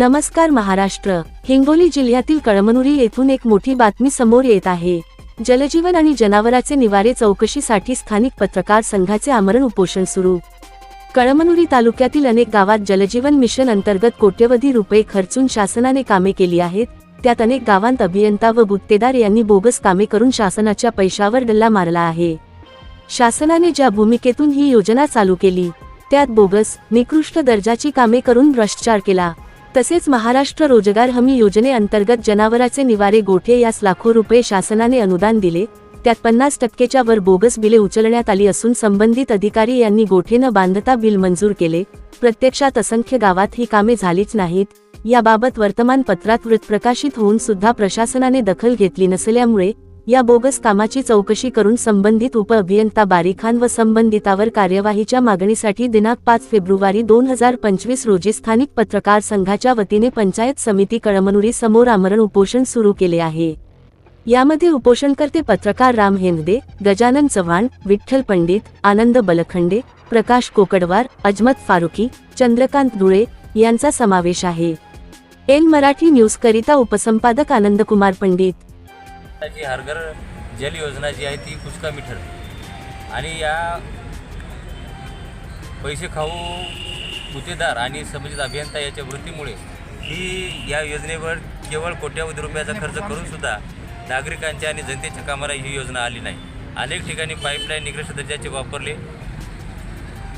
नमस्कार महाराष्ट्र. हिंगोली जिल्ह्यातील कळमनुरी येथून एक मोठी बातमी समोर येत आहे. जलजीवन आणि जनावराचे निवारे चौकशीसाठी स्थानिक पत्रकार संघाचे आमरण उपोषण सुरू. कळमनुरी तालुक्यातील अनेक गावात जलजीवन मिशन अंतर्गत कोट्यवधी रुपये खर्चून शासनाने कामे केली आहेत. त्यात अनेक गावांत अभियंता व गुत्तेदार यांनी बोगस कामे करून शासनाच्या पैशावर डल्ला मारला आहे. शासनाने ज्या भूमिकेतून ही योजना चालू केली त्यात बोगस निकृष्ट दर्जाची कामे करून भ्रष्टाचार केला. तसेच महाराष्ट्र रोजगार हमी योजनेअंतर्गत जनावराचे निवारे गोठे यास लाखो रुपये शासनाने अनुदान दिले. त्यात पन्नास टक्केच्या वर बोगस बिले उचलण्यात आली असून संबंधित अधिकारी यांनी गोठे न बांधता बिल मंजूर केले. प्रत्यक्षात असंख्य गावात ही कामे झालीच नाहीत. याबाबत वर्तमानपत्रात वृत्त प्रकाशित होऊन सुद्धा प्रशासनाने दखल घेतली नसल्यामुळे या बोगस कामाची चौकशी करून संबंधित उप अभियंता बारीखान व संबंधितावर कार्यवाहीच्या मागणीसाठी दिनांक पाच फेब्रुवारी दोन हजार पंचवीस रोजी स्थानिक पत्रकार संघाच्या वतीने पंचायत समिती कळमनुरी समोर आमरण उपोषण सुरू केले आहे. यामध्ये उपोषणकर्ते पत्रकार राम हेंदे गजानन चव्हाण विठ्ठल पंडित आनंद बलखंडे प्रकाश कोकडवार अजमत फारुकी चंद्रकांत धुळे यांचा समावेश आहे. एन मराठी न्यूज करिता उपसंपादक आनंदकुमार पंडित. जी हरघर जल योजना जी आहे ती कुचकामी ठरली आणि या पैसे खाऊ गुत्तेदार आणि संबंधित अभियंता याच्या वृत्तीमुळे ही या योजनेवर केवळ कोट्यावधी रुपयाचा खर्च करूनसुद्धा नागरिकांच्या आणि जनतेच्या कामाला ही योजना आली नाही. अनेक ठिकाणी पाईपलाईन निकृष्ट दर्जाचे वापरले.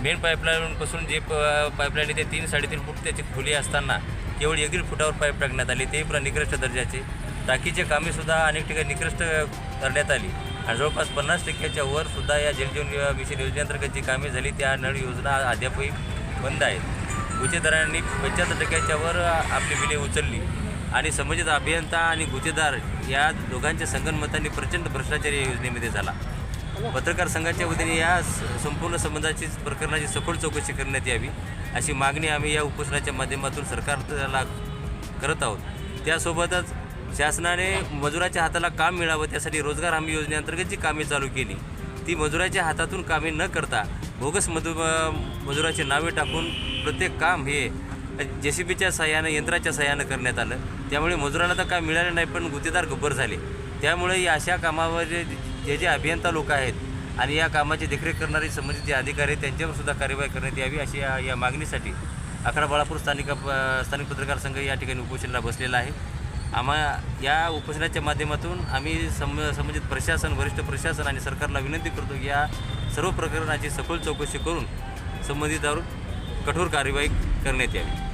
मेन पाईपलाईनपासून जे प पाईपलाईन आहे ते तीन साडेतीन फूट त्याची खोली असताना केवळ एक दीड फुटावर पाईप टाकण्यात आले. ते पण निकृष्ट दर्जाचे. टाकीचे कामेसुद्धा अनेक ठिकाणी निकृष्ट करण्यात आली. आणि जवळपास पन्नास टक्क्याच्या वर सुद्धा या जलजीवन मिशन योजनेअंतर्गत जी कामे झाली त्या नळ योजना अद्यापही बंद आहेत. गुचेदारांनी पंच्याहत्तर टक्क्याच्या वर आपली बिले उचलली. आणि संबंधित अभियंता आणि गुचेदार या दोघांच्या संगणमतांनी प्रचंड भ्रष्टाचार या योजनेमध्ये झाला. पत्रकार संघाच्या वतीने या स- संपूर्ण संबंधाची प्रकरणाची सखोल चौकशी करण्यात यावी अशी मागणी आम्ही या उपोषणाच्या माध्यमातून सरकारला करत आहोत. त्यासोबतच शासनाने मजुराच्या हाताला काम मिळावं त्यासाठी रोजगार हमी योजनेअंतर्गत जी कामे चालू केली ती मजुराच्या हातातून कामे न करता बोगस मजु मजुराची नावे टाकून प्रत्येक काम हे जे सी बीच्या सहाय्यानं यंत्राच्या सहाय्यानं करण्यात आलं. त्यामुळे मजुरांना तर काय मिळालं नाही पण गुत्तेदार गब्बर झाले. त्यामुळे या अशा कामावर जे जे जे अभियंता लोक आहेत आणि या कामाची देखरेख करणारे संबंधित जे अधिकारी आहेत त्यांच्यावर सुद्धा कार्यवाही करण्यात यावी अशी या या मागणीसाठी अकरा बाळापूर स्थानिक स्थानिक पत्रकार संघ या ठिकाणी उपोषणाला बसलेला आहे. आम्हा या उपोषणाच्या माध्यमातून आम्ही सम संबंधित प्रशासन वरिष्ठ प्रशासन आणि सरकारला विनंती करतो की या सर्व प्रकरणाची सखोल चौकशी करून संबंधितावर कठोर कार्यवाही करण्यात यावी.